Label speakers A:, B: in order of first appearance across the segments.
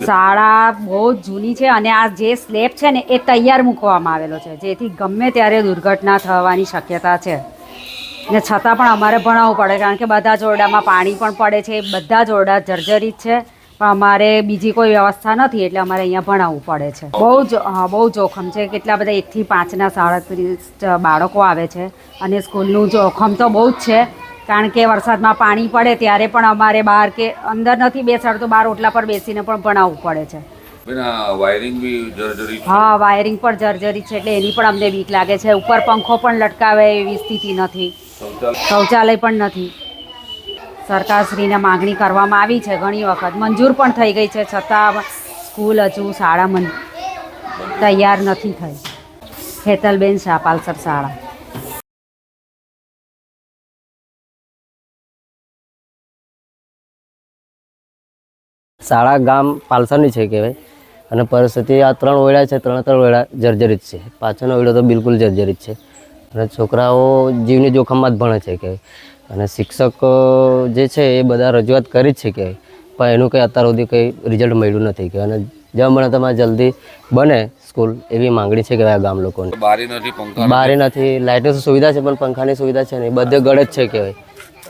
A: શાળા બહુ જૂની છે અને આ જે સ્લેબ છે ને એ તૈયાર મૂકવામાં આવેલો છે, જેથી ગમે ત્યારે દુર્ઘટના થવાની શક્યતા છે. ને છતાં પણ અમારે ભણાવવું પડે, કારણ કે બધા જ ઓરડામાં પાણી પણ પડે છે, બધા જ ઓરડા જર્જરિત છે, પણ અમારે બીજી કોઈ વ્યવસ્થા નથી, એટલે અમારે અહીંયા ભણાવવું પડે છે. બહુ જ બહુ જોખમ છે, કેટલા બધા એકથી પાંચના સાડત્રીસ બાળકો આવે છે, અને સ્કૂલનું જોખમ તો બહુ જ છે કારણ કે વરસાદમાં પાણી પડે ત્યારે પણ અમારે બહાર કે અંદર નથી બેસાડતો બહાર ઓટલા પર બેસીને પણ ભણાવવું પડે છે.
B: વાયરિંગ બી
A: હા વાયરિંગ પણ જર્જરી છે એટલે એની પણ અમને બીક લાગે છે. ઉપર પંખો પણ લટકાવે એવી સ્થિતિ નથી.
B: શૌચાલય?
A: પણ નથી. સરકારશ્રીને માગણી કરવામાં આવી છે ઘણી વખત. મંજૂર પણ થઈ ગઈ છે છતાં સ્કૂલ હજુ શાળા મન તૈયાર નથી થઈ. હેતલબેન શાહ પાલસર શાળા.
C: શાળા ગામ પાલસરની છે કહેવાય. અને પરિસ્થિતિ આ ત્રણ ઓયડા છે ત્રણ ત્રણ ઓયડા જર્જરિત છે. પાછળનો ઓયડો તો બિલકુલ જર્જરિત છે. અને છોકરાઓ જીવની જોખમમાં જ ભણે છે કહેવાય. અને શિક્ષક જે છે એ બધા રજૂઆત કરી જ છે કહેવાય. પણ એનું કંઈ અત્યાર સુધી કંઈ રિઝલ્ટ મળ્યું નથી કે અને જેમ બને તમારે જલ્દી બને સ્કૂલ એવી માંગણી છે કે આ ગામ લોકોની.
B: બારી નથી પંખા
C: બારી નથી લાઇટની સુવિધા છે પણ પંખાની સુવિધા છે નહીં. બધે ગળે જ છે કહેવાય.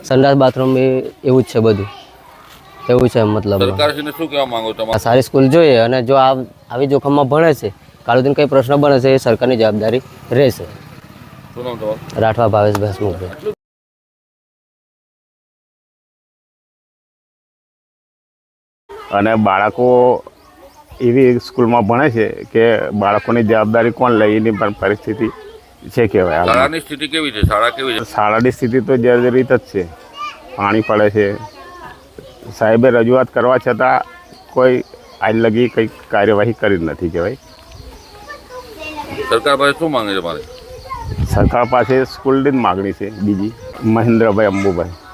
C: સંડાસ બાથરૂમ એ એવું જ છે બધું. એવું છે મતલબ.
B: સરકારશ્રીને શું કહેવા માંગો
C: આ
B: તમારે
C: સારી સ્કૂલ જોઈએ અને જો આ આવી જોખમમાં ભણે છે કાળુદીન કંઈ પ્રશ્ન બને છે એ સરકારની જવાબદારી રહેશે. રાઠવા ભાવેશ ભેસમુખભાઈ
D: અને બાળકો એવી સ્કૂલમાં ભણે છે કે બાળકોની જવાબદારી કોણ લે એની પણ પરિસ્થિતિ છે કહેવાય
B: શાળાની સ્થિતિ કેવી છે? શાળા કેવી છે?
D: શાળાની સ્થિતિ તો જર્જરિત જ છે. પાણી પડે છે સાહેબે રજૂઆત કરવા છતાં કોઈ આજ લગી કંઈ કાર્યવાહી કરી જ નથી કહેવાય
B: સરકાર પાસે શું માંગે છે મારે?
D: સરકાર પાસે સ્કૂલની જ માગણી છે બીજી. મહેન્દ્રભાઈ અંબુભાઈ.